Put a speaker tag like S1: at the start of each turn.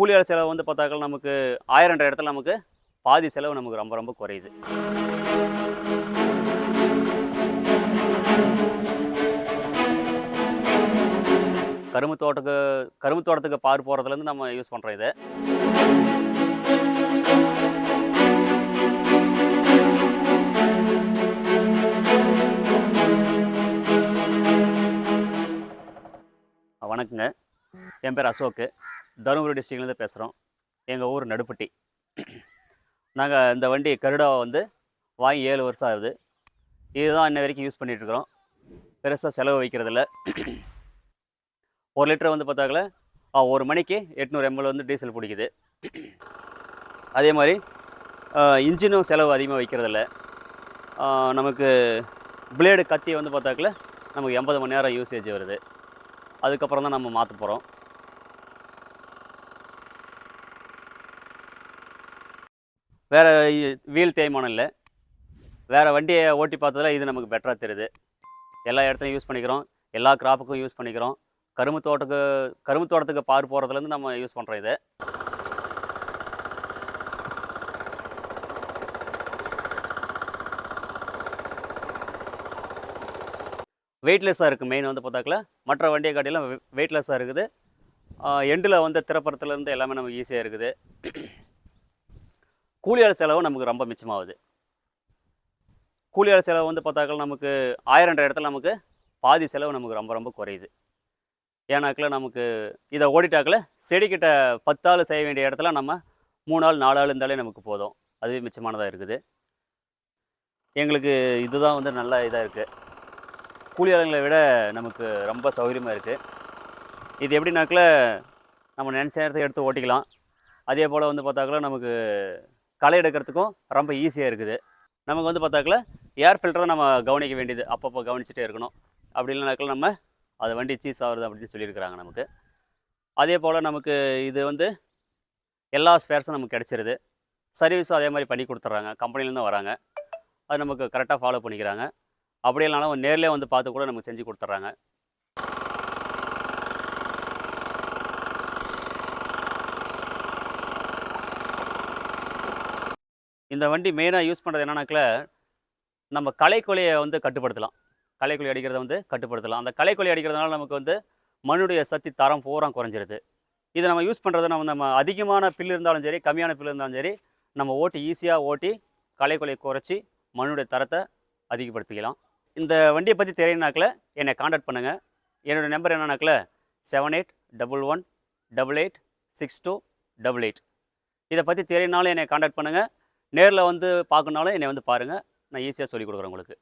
S1: கூலியாளர் செலவு வந்து பார்த்தாக்கா நமக்கு ஆயிரம் இடத்துல நமக்கு பாதி செலவு நமக்கு ரொம்ப ரொம்ப குறையுது. கரும்பு தோட்டத்துக்கு கரும்பு தோட்டத்துக்கு பார் போகிறதுலேருந்து நம்ம யூஸ் பண்ணுறோம் இதை. வணக்கங்க. என் பேர் அசோக்கு. தருமபுரி டிஸ்ட்ரிக்ட்லேருந்து பேசுகிறோம் எங்கள் ஊர் நடுப்பட்டி. நாங்கள் இந்த வண்டி கருடாவை வந்து வாங்கி ஏழு வருஷம் ஆகுது. இதுதான் இன்ன வரைக்கும் யூஸ் பண்ணிகிட்ருக்குறோம் பெருசாக செலவு வைக்கிறதில்ல ஒரு லிட்டர் வந்து பார்த்தாக்கல ஒரு மணிக்கு எட்நூறு எம்எல் வந்து டீசல் பிடிக்குது. அதே மாதிரி இன்ஜினும் செலவு அதிகமாக வைக்கிறதில்ல நமக்கு பிளேடு கத்தி வந்து பார்த்தாக்கல நமக்கு எண்பது மணி நேரம் யூசேஜ் வருது. அதுக்கப்புறம் தான் நம்ம மாற்ற போகிறோம் வேறு வீல் தேய்மானம் இல்லை. வேறு வண்டியை ஓட்டி பார்த்ததுல இது நமக்கு பெட்டராக தெரியுது. எல்லா இடத்துலையும் யூஸ் பண்ணிக்கிறோம். எல்லா கிராப்புக்கும் யூஸ் பண்ணிக்கிறோம். கரும்பு தோட்டத்துக்கு கரும்பு தோட்டத்துக்கு பார் போகிறதுலேருந்து நம்ம யூஸ் பண்ணுறோம் இதை. வெயிட்லெஸ்ஸாக இருக்குது மெயின் வந்து பார்த்தாக்கல. மற்ற வண்டியை காட்டிலும் வெயிட்லெஸ்ஸாக இருக்குது. எண்டில் வந்து திறப்புறத்துலேருந்து எல்லாமே நமக்கு ஈஸியாக இருக்குது. கூலியாளர் செலவு நமக்கு ரொம்ப மிச்சமாகுது. கூலியாளர் செலவு வந்து பார்த்தாக்கள் நமக்கு ஆயிரம் இடத்துல நமக்கு பாதி செலவு நமக்கு ரொம்ப ரொம்ப குறையுது. ஏன்னாக்கில் நமக்கு இதை ஓடிட்டாக்கில் செடிக்கிட்ட பத்தாள் செய்ய வேண்டிய இடத்துல நம்ம மூணு ஆள் நாலு ஆள் இருந்தாலே நமக்கு போதும். அதுவே மிச்சமானதாக இருக்குது. எங்களுக்கு இதுதான் வந்து நல்ல இதாக இருக்குது கூலி ஆளுங்களை விட நமக்கு ரொம்ப சௌகரியமாக இருக்குது இது எப்படின்னாக்கில் நம்ம நினச்ச நேரத்தை எடுத்து ஓட்டிக்கலாம். அதே போல் வந்து பார்த்தாக்கல நமக்கு களை எடுக்கிறதுக்கும் ரொம்ப ஈஸியாக இருக்குது. நமக்கு வந்து பார்த்தாக்கல ஏர் ஃபில்டரை நம்ம கவனிக்க வேண்டியது. அப்பப்போ கவனிச்சுட்டே இருக்கணும். அப்படி இல்லைனாக்கில் நம்ம அது வண்டி சீஸ் ஆகுது அப்படின்னு சொல்லியிருக்கிறாங்க நமக்கு. அதே போல் நமக்கு இது வந்து எல்லா ஸ்பேர்ஸும் நமக்கு கிடச்சிருது. சர்வீஸும் அதே மாதிரி பண்ணி கொடுத்துட்றாங்க. கம்பெனிலேருந்து வராங்க. அது நமக்கு கரெக்டாக ஃபாலோ பண்ணிக்கிறாங்க. அப்படி இல்லைனாலும் நேர்லேயே வந்து பார்த்து கூட நமக்கு செஞ்சு கொடுத்துட்றாங்க. இந்த வண்டி மெயினாக யூஸ் பண்ணுறது என்னன்னாக்கில் நம்ம களைக்கொல்லியை வந்து கட்டுப்படுத்தலாம். களைக்கொல்லி அடிக்கிறத வந்து கட்டுப்படுத்தலாம். அந்த கலைக்கொலி அடிக்கிறதுனால நமக்கு வந்து மண்ணுடைய சக்தி தரம் பூரா குறைஞ்சிருது. இதை நம்ம யூஸ் பண்ணுறது நம்ம நம்ம அதிகமான பில் இருந்தாலும் சரி கம்மியான பில் இருந்தாலும் சரி நம்ம ஓட்டி ஈஸியாக ஓட்டி களைக்கொல்லியை குறைச்சி மண்ணுடைய தரத்தை அதிகப்படுத்திக்கலாம். இந்த வண்டியை பற்றி தெரியணுனாக்கில் என்னை காண்டாக்ட் பண்ணுங்கள் என்னோடய number என்னன்னாக்கில் seven eight double one double eight six two double eight இதை பற்றி தெரியணுனாலும் என்னை காண்டாக்ட் பண்ணுங்கள் நேரில் வந்து பார்க்கணுனாலும் என்னை வந்து பாருங்கள் நான் ஈஸியாக சொல்லிக் கொடுக்குறேன் உங்களுக்கு.